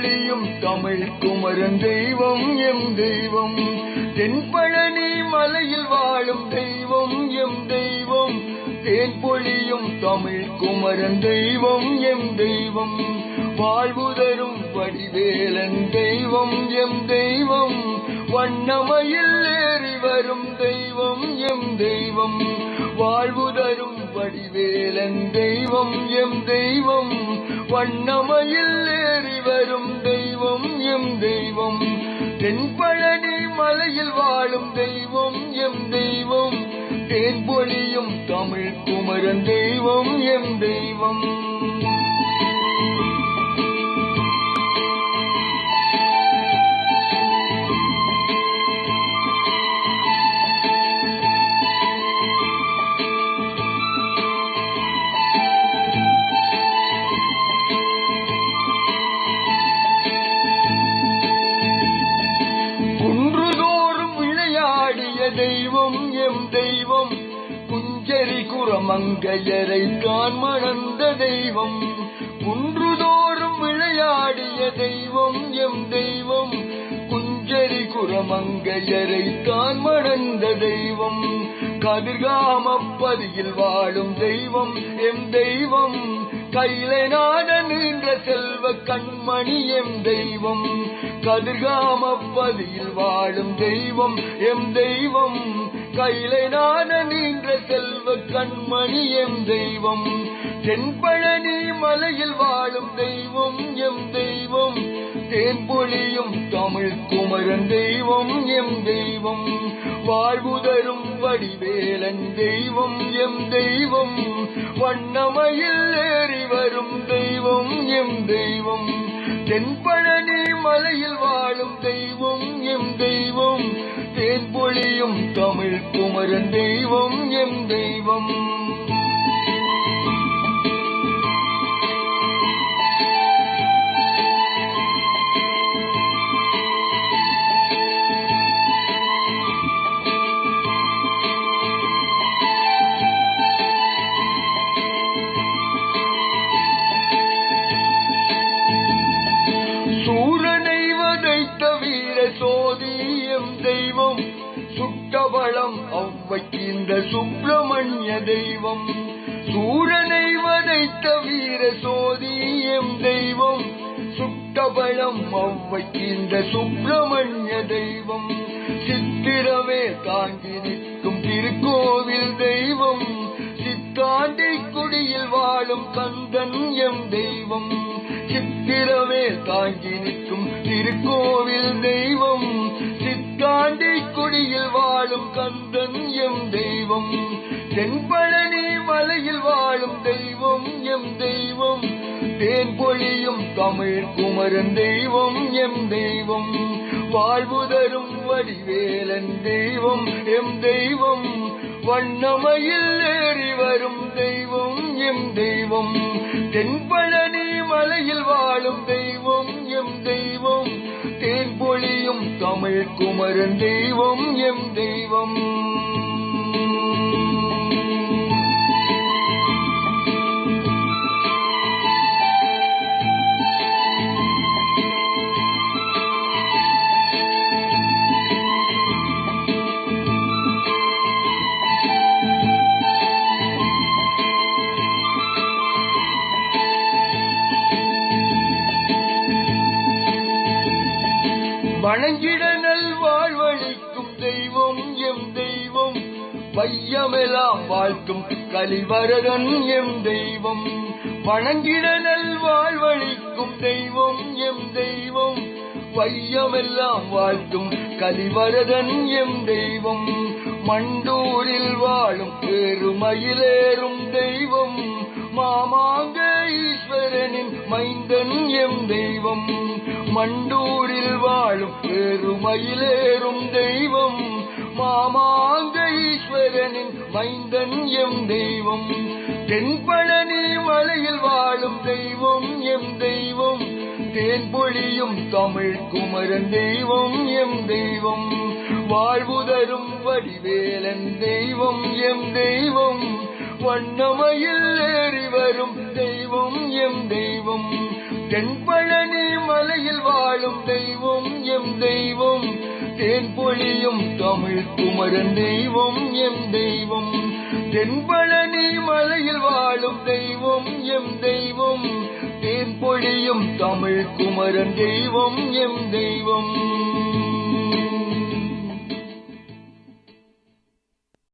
தெய்வம் தமிழ் குமரன் தெய்வம் எம் தெய்வம். தென்பழனி மலையில் வாழும் தெய்வம் எம் தெய்வம். தேன் பொழியும் தமிழ் குமரன் தெய்வம் எம் தெய்வம். வாழ்வு தரும் வடிவேலன் தெய்வம் எம் தெய்வம். வண்ணமையில் ஏறி வரும் தெய்வம் எம் தெய்வம். வாழ்வு தரும் வடிவேலன் தெய்வம். தெய்வம் எம் தெய்வம். வண்ணமயில் ஏறி வரும் தெய்வம் எம் தெய்வம். தென்பழனி மலையில் வாழும் தெய்வம் எம் தெய்வம். தேன் பொழியும் தமிழ் குமரன் தெய்வம் எம் தெய்வம். மங்கையரை தான் மணந்த தெய்வம் குன்றுதோறும் விளையாடிய தெய்வம் எம் தெய்வம். குஞ்சரி குரமங்கையரை தான் மணந்த தெய்வம் கதிர்காமப்பதியில் வாழும் தெய்வம் எம் தெய்வம். கைலை நாட நின்ற செல்வ கண்மணி எம் தெய்வம் கதிர்காமப்பதியில் வாழும் தெய்வம் எம் தெய்வம். கைலை நான நீன்ற செல்வ கண்மணி எம் தெய்வம். தென்பழனி மலையில் வாழும் தெய்வம் எம் தெய்வம். தேன்பொழியும் தமிழ் குமரன் தெய்வம் எம் தெய்வம். வாழ்வுதரும் வடிவேலன் தெய்வம் எம் தெய்வம். வண்ணமையில் ஏறி வரும் தெய்வம் எம் தெய்வம். தென்பழனி மலையில் வாழும் தெய்வம் எம் தெய்வம். தேன் பொழியும் தமிழ் குமரன் தெய்வம் என் தெய்வம். சுட்டபலம் அவ்வைக்கு இந்த சுப்பிரமணிய தெய்வம் சூரனை வதைத்த வீர சோதியம் தெய்வம் சுட்டபலம் அவ்வைக்கு இந்த சுப்பிரமணிய தெய்வம். சித்திரமே தாங்கி நிற்கும் திருக்கோவில் தெய்வம் சித்தாண்டை குடியில் வாழும் கந்தன் எம் தெய்வம். சித்திரமே தாங்கி நிற்கும் திருக்கோவில் தெய்வம் சித்தாண்டி வாழும் கந்தன் எம் தெய்வம். தென்பழனி மலையில் வாழும் தெய்வம் எம் தெய்வம். தேன் பொழியும் தமிழ் குமரன் தெய்வம் எம் தெய்வம். வாழ்வு தரும் வடிவேலன் தெய்வம் எம் தெய்வம். வண்ணமையில் ஏறி வரும் தெய்வம் எம் தெய்வம். தென்பழனி மலையில் வாழும் தெய்வம் குமரன் தெய்வம் எம் தெய்வம். வணங்கிட வையமெல்லாம் வாழ்க்கும் கலிவரதன் எம் தெய்வம். வணங்கிட நல் வாழ்வழிக்கும் தெய்வம் எம் தெய்வம். வையமெல்லாம் வாழ்த்தும் கலிவரதன் எம் தெய்வம். மண்டூரில் வாழும் பெருமயிலேறும் தெய்வம். மாமாங்க ஈஸ்வரனின் மைந்தன் எம் தெய்வம். மண்டூரில் வாழும் பெருமயிலேறும் தெய்வம். மாமாங்க ஈஸ்வரனின் மைந்தன் எம் தெய்வம். தென்பழனி மலையில் வாழும் தெய்வம் எம் தெய்வம். தேன் பொழியும் தமிழ் குமரன் தெய்வம் எம் தெய்வம். வாழ்வு தரும் வடிவேலன் தெய்வம் எம் தெய்வம். வண்ணமையில் ஏறி வரும் தெய்வம் எம் தெய்வம். தென்பழனி மலையில் வாழும் தெய்வம் தேன் பொழியும் தமிழ் குமரன் தெய்வம் எம் தெய்வம். தென்பழனி மலையில் வாழும் தெய்வம் எம் தெய்வம். தேன் பொழியும் தமிழ் குமரன் தெய்வம் எம் தெய்வம்.